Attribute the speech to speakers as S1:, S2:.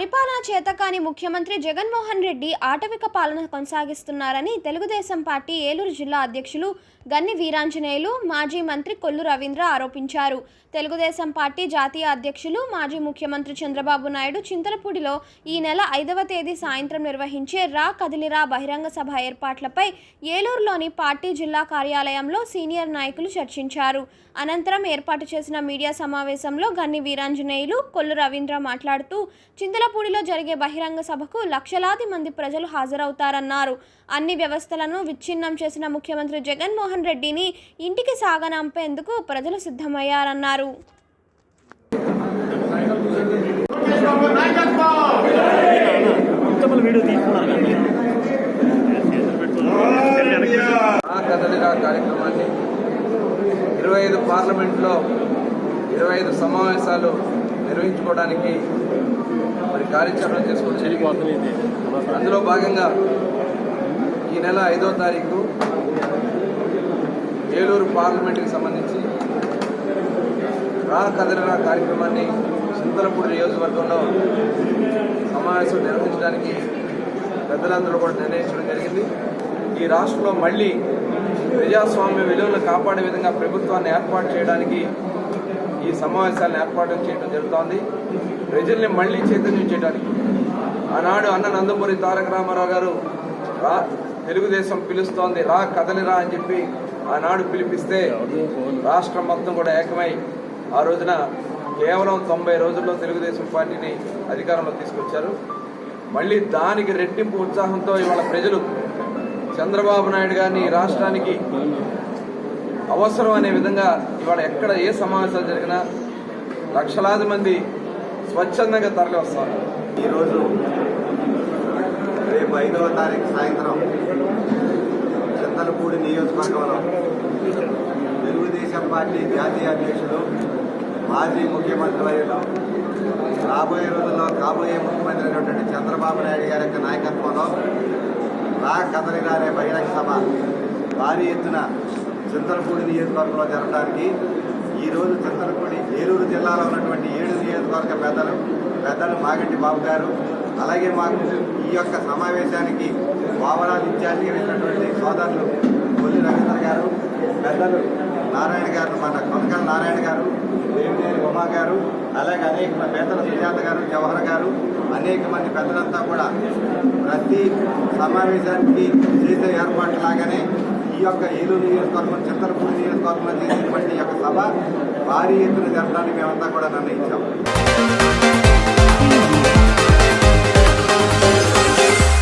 S1: పరిపాలన చేతకాని ముఖ్యమంత్రి జగన్మోహన్ రెడ్డి ఆటవిక పాలన కొనసాగిస్తున్నారని తెలుగుదేశం పార్టీ ఏలూరు జిల్లా అధ్యక్షులు గన్ని వీరాంజనేయులు మాజీ మంత్రి కొల్లు రవీంద్ర ఆరోపించారు. తెలుగుదేశం పార్టీ జాతీయ అధ్యక్షులు మాజీ ముఖ్యమంత్రి చంద్రబాబు నాయుడు చింతలపూడిలో ఈ నెల ఐదవ తేదీ సాయంత్రం నిర్వహించే రా కదిలిరా బహిరంగ సభ ఏర్పాట్లపై ఏలూరులోని పార్టీ జిల్లా కార్యాలయంలో సీనియర్ నాయకులు చర్చించారు. అనంతరం ఏర్పాటు చేసిన మీడియా సమావేశంలో గన్ని వీరాంజనేయులు కొల్లు రవీంద్ర మాట్లాడుతూ చింతలపూడిలో జరిగే బహిరంగ సభకు లక్షలాది మంది ప్రజలు హాజరవుతారన్నారు. అన్ని వ్యవస్థలను విచ్ఛిన్నం చేసిన ముఖ్యమంత్రి జగన్మోహన్ రెడ్డిని ఇంటికి సాగనంపేందుకు ప్రజలు సిద్ధమయ్యారన్నారు.
S2: కార్యక్రమాన్ని. ఇరవై ఐదు పార్లమెంట్లో ఇరవై ఐదు సమావేశాలు నిర్వహించుకోవడానికి కార్యాచరణ చేసుకోవచ్చు అందులో భాగంగా ఈ నెల ఐదో తారీఖు ఏలూరు పార్లమెంటుకి సంబంధించి రా కదలరా కార్యక్రమాన్ని చింతలపూడి నియోజకవర్గంలో సమావేశం నిర్వహించడానికి పెద్దలందరూ కూడా నిర్ణయించడం జరిగింది. ఈ రాష్ట్రంలో మళ్ళీ ప్రజాస్వామ్య విలువలను కాపాడే విధంగా ప్రభుత్వాన్ని ఏర్పాటు చేయడానికి ఈ సమావేశాలను ఏర్పాటు చేయడం జరుగుతోంది. ప్రజల్ని మళ్ళీ చైతన్యం చేయడానికి ఆనాడు అన్న నందమూరి తారక రామారావు గారు రా తెలుగుదేశం పిలుస్తోంది రా కదలిరా అని చెప్పి ఆనాడు పిలిపిస్తే రాష్ట్రం మొత్తం కూడా ఏకమై ఆ రోజున కేవలం తొంభై రోజుల్లో తెలుగుదేశం పార్టీని అధికారంలో తీసుకొచ్చారు. మళ్ళీ దానికి రెట్టింపు ఉత్సాహంతో ఇవాళ ప్రజలు చంద్రబాబు నాయుడు గారిని ఈ రాష్ట్రానికి అవసరం అనే విధంగా ఇవాళ ఎక్కడ ఏ సమావేశాలు జరిగినా లక్షలాది మంది స్వచ్ఛందంగా తరలి వస్తారు.
S3: ఈరోజు రేపు ఐదవ తారీఖు సాయంత్రం చింతలపూడి నియోజకవర్గంలో తెలుగుదేశం పార్టీ జాతీయ అధ్యక్షుడు మాజీ ముఖ్యమంత్రి వర్యులు రాబోయే రోజుల్లో కాబోయే ముఖ్యమంత్రి అయినటువంటి చంద్రబాబు నాయుడు గారి యొక్క నాయకత్వంలో రా కదలిరా అనే బహిరంగ సభ భారీ ఎత్తున చింతలపూడి నియోజకవర్గంలో జరగడానికి ఈరోజు చింతలపూడి ఏలూరు జిల్లాలో ఉన్నటువంటి ఏడు నియోజకవర్గ పెద్దలు పెద్దలు మాగంటి బాబు గారు అలాగే మాకు ఈ యొక్క సమావేశానికి వావరాలు ఇన్ఛార్జిగా వెళ్ళినటువంటి సోదరులు కొల్లి రవీంద్ర గారు పెద్దలు నారాయణ గారు మన కొనకల నారాయణ గారు దేవినేని ఉమా గారు అలాగే అనేక మంది పెద్దల సుజాత గారు జవహర్ గారు అనేక మంది పెద్దలంతా కూడా ప్రతి సమావేశానికి చేసే ఏర్పాటు లాగానే యొక్క ఏలూరు నియోజకవర్గం చిత్తరపూడి నియోజకవర్గంలో చేసినటువంటి యొక్క సభ భారీ ఎత్తున జరగడానికి మేమంతా కూడా నిర్ణయించాము